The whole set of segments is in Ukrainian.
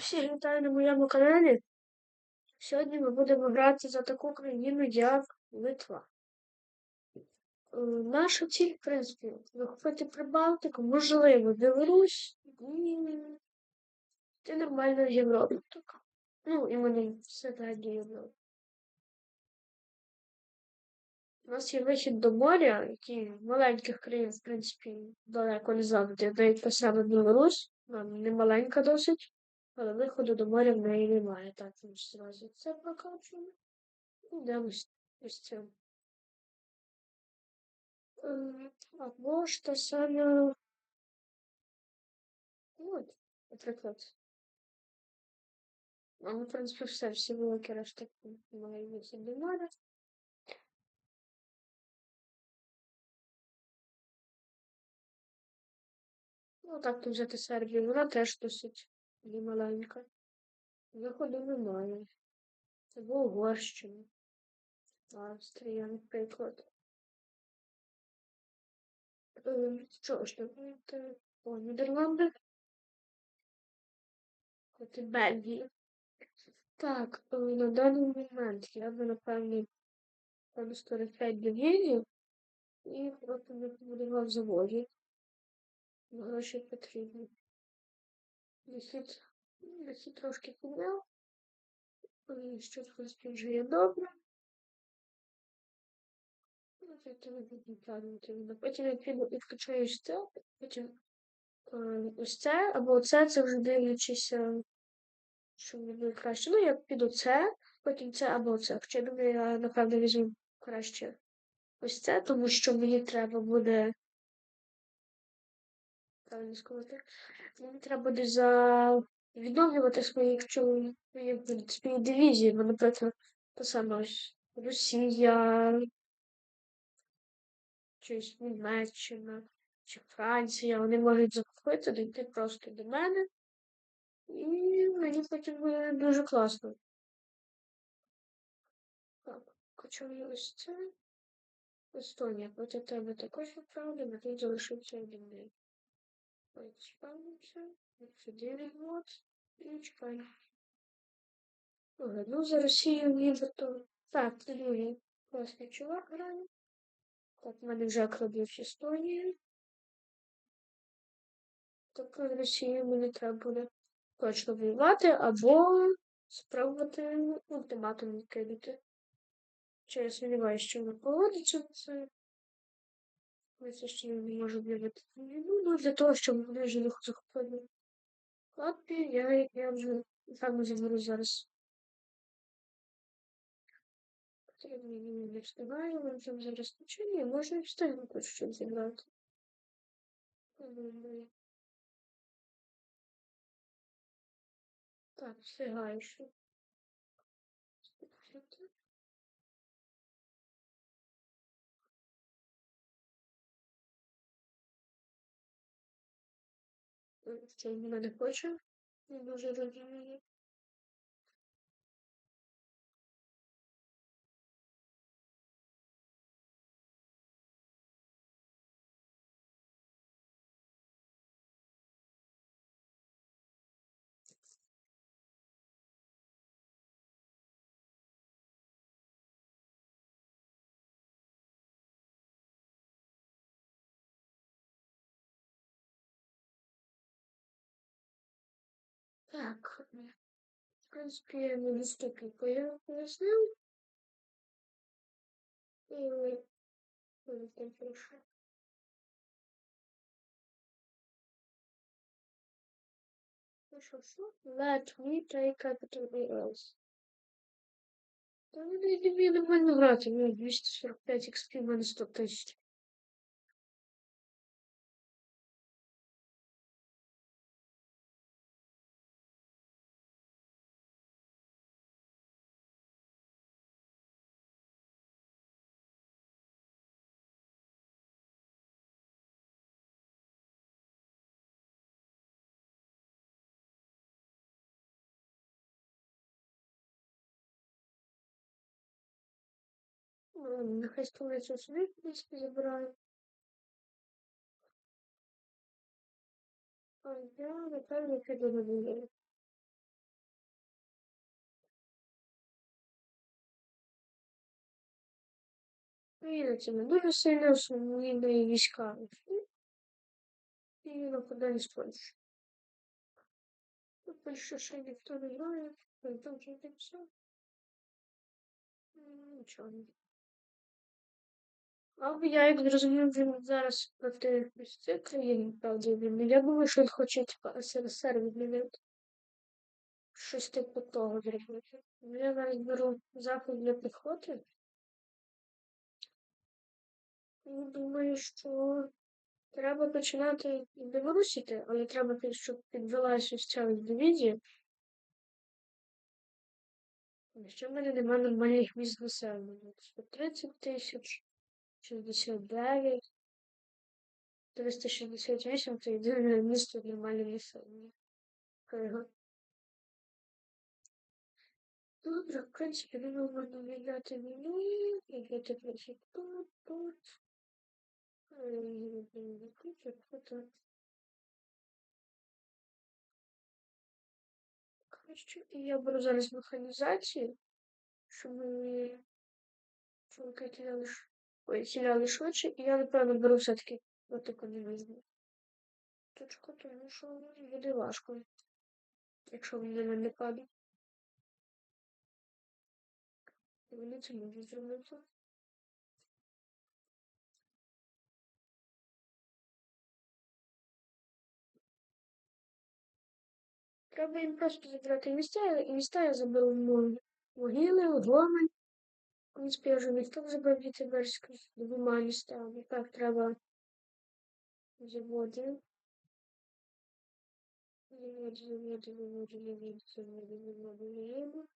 Всіх вітаю на моєму каналі. Сьогодні ми будемо грати за таку країну, як Литва. Е, Наша ціль, в принципі, захопити Прибалтику, можливо, Білорусь і йти нормально в Європу. Ну, і вони все так Європи. У нас є вихід до моря, який в маленьких країн, в принципі, далеко не завжди. Навіть саме Білорусь, вона не маленька досить. Але виходу до моря в неї немає. Так, ми ж зразу це прокачуємо. Йдемо ось це. Ем, Або ж те саме. От, наприклад. Ну, в принципі, все, всі великі решта мають вихід до моря. Ну, так, то взяти Сербію, вона теж досить маленька. Виходу немає. Це була Угорщина. Австрія, наприклад. Е, Що ж там? О, Нідерланди. От і Бельгія. Так, е, на даний момент я би, напевно, певно 45 дивізій і просто не побудував заводі. Гроші потрібні. Дохід, дохід трошки підняв. Що, в принципі, вже є добре. Потім я піду відкачаю ось це, потім ось це, або це, це вже дивлячись, що буде краще. Ну, я піду це, потім це або це. Хоча я думаю, я напевно візьму краще ось це, тому що мені треба буде. Правильно сказати. Мені треба буде за відновлювати свої, якщо свої, дивізії, бо, наприклад, те саме ось Росія, чи Німеччина, чи Франція, вони можуть захопити, дійти просто до мене. І мені потім буде дуже класно. Так, качаю ось це. Естонія, проти тебе також відправлено, тут залишився один день. Спавнимося, сюди вот, і чекаємо. Ну за Росію нібито. Так, другий класний чувак грає. Так, в мене вже кладуть Естонії. Так, з Росією мені треба буде точно воювати або спробувати ультиматум кидати. Чи я сумніваюся, що вона поводиться це. Це ще не можу війну, ну для того, щоб вони не захопили Латвію, я, я вже напевно заберу зараз. Потрібні не встигаю, вам там зараз нічого ні, можна і встигнути щось зіграти. Так, встигаю ще. Що він не хоче? Я дуже розумію. Так, в принципі, я не наступний пояснив. І. Ну що, що? Let me take capital errors. Та ну не йди нормально грати, у мене 245 XP, в мене 100 тисяч. нехай столицю сюди кудись підібрає. А я, напевно, піду на війну. Віриться, не дуже сильно сумнівне і війська. І нападає з Польщі. Тут ще ще ніхто не знає, там вже все. Нічого. Але я як зрозумів, він зараз проти ось цих країн, правда, він. Я думаю, що він хоче типа СРСР відмінити. Щось типу того зробити. Я зараз беру захід для піхоти. І думаю, що треба починати Білорусіти, але треба, щоб підвелася ось ця дивізія. Ще в мене немає нормальних місць населення. 130 тисяч, 69, 368 це єдине місто нормальне населення. Добре, в принципі, думаю, можна віддати війну, віддати проти тут, тут. Е, тут. Коротше, я беру зараз механізацію, щоб ми чоловіки кидали ш- Кидали швидше, і я, напевно, беру все-таки дивізію. Точку, тому що буде важко, якщо вони мене падуть. Вони це можуть зробити. Треба їм просто забрати місця, і міста я заберу мо- могили, гомель. В принципі, я вже міг так забрав Вітерберську з двома містами. Так, треба заводи. Заводи, заводи, заводи, заводи, заводи, заводи, заводи.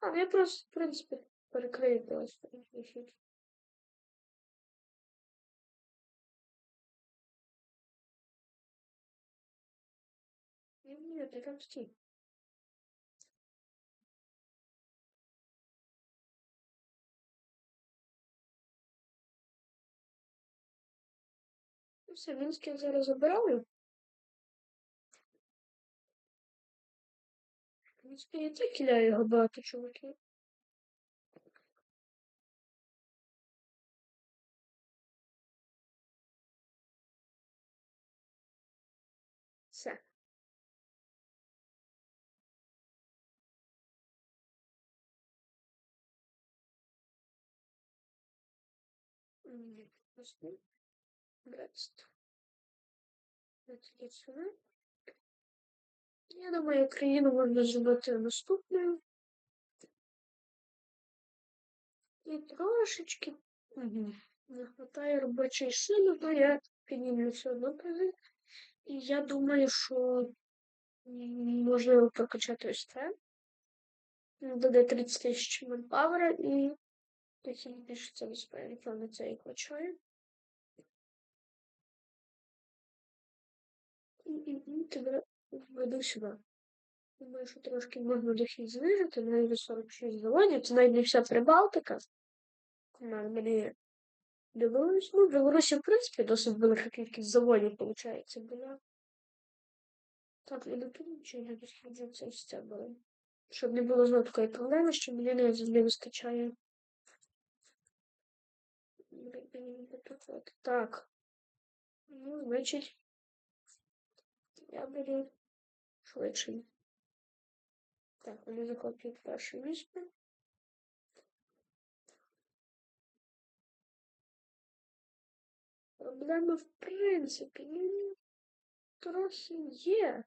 А, я просто, в принципі, перекрию просто. чуть-чуть. Ні, ні, ти там Все, Мінськ я зараз забираю. В принципі, я так кидаю його багато чуваків. Все. Ні, Брест. Я думаю, країну можна зробити наступною. І трошечки не хватає робочої сили, то я піднімлю все одно призи. І я думаю, що можливо прокачати ось це. Буде 30 тисяч манпавера і тоді більше це безпечно, напевно, це і качає. Тебе введу сюди. Думаю, що трошки можна дохід знижити, навіть 46 заводів, це навіть не вся Прибалтика. На мені Білорусь. Ну, Білорусі, в принципі, досить велика кількість заводів, виходить, була. Так, і до чи не досліджую це ось це було. Щоб не було знову такої проблеми, що мені не завжди вистачає. Так. Ну, значить, я беру швидше. Так, вони захоплюють перше місце. Проблема, в принципі, ну, трохи є.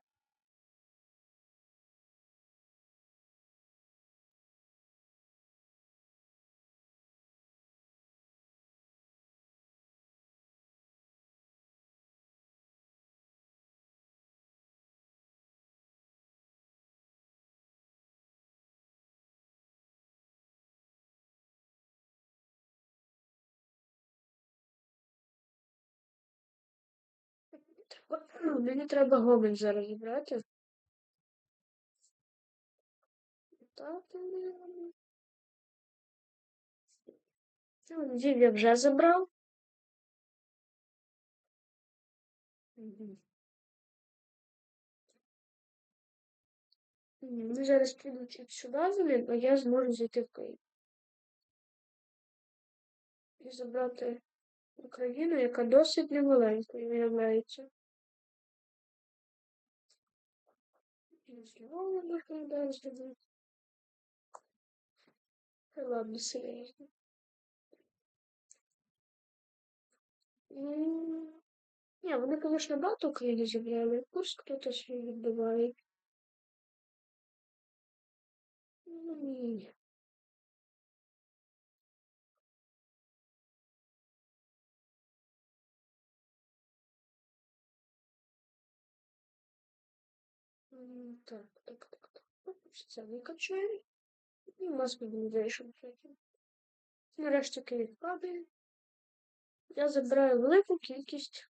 Мені треба гомель зараз зібрати. Так, Львів я вже забрав. Вони зараз підуть сюди за ним, а я зможу зайти в Київ. І забрати Україну, яка досить немаленькою виявляється. Зробити. Та Ладно, серьезно. Не, вони, звісно, багато України зібрали. Хто-то свій відбиває. Ну, ні. Так, так, так, так. Це викачаємо. І у нас mobilization. Нарешті Київ падає. Я забираю велику кількість.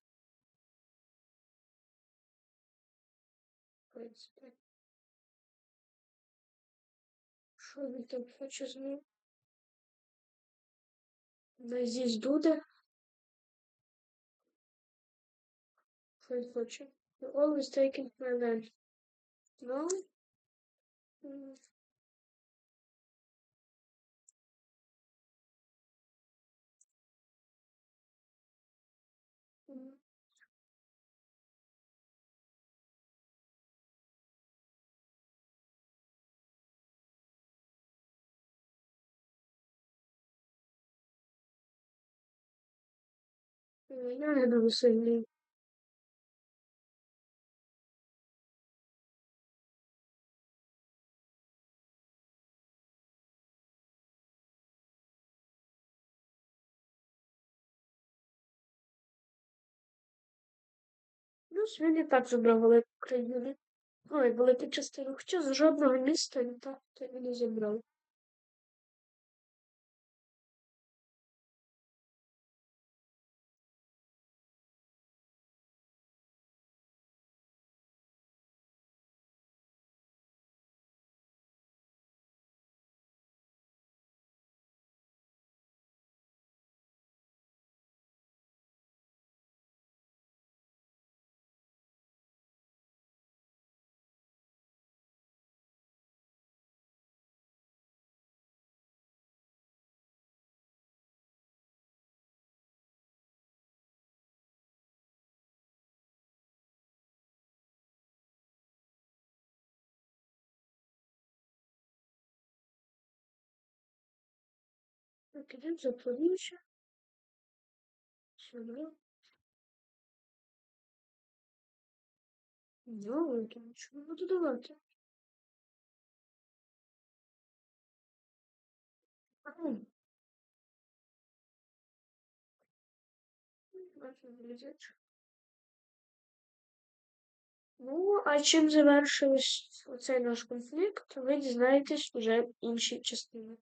В принципі. Що він там хоче з ним? Ну, здесь Дуда. Він хоче? You always taking my land. No? М. М. М, Я не дуже Ну, він і так забрав велику країну. Ой, велику частину. Хоча з жодного міста він так і не забрав. Так, ідемо Запоріжжя. Сюди. То нічого не буду давати. Ну, а чим завершився цей наш конфлікт, ви дізнаєтесь вже в іншій частині.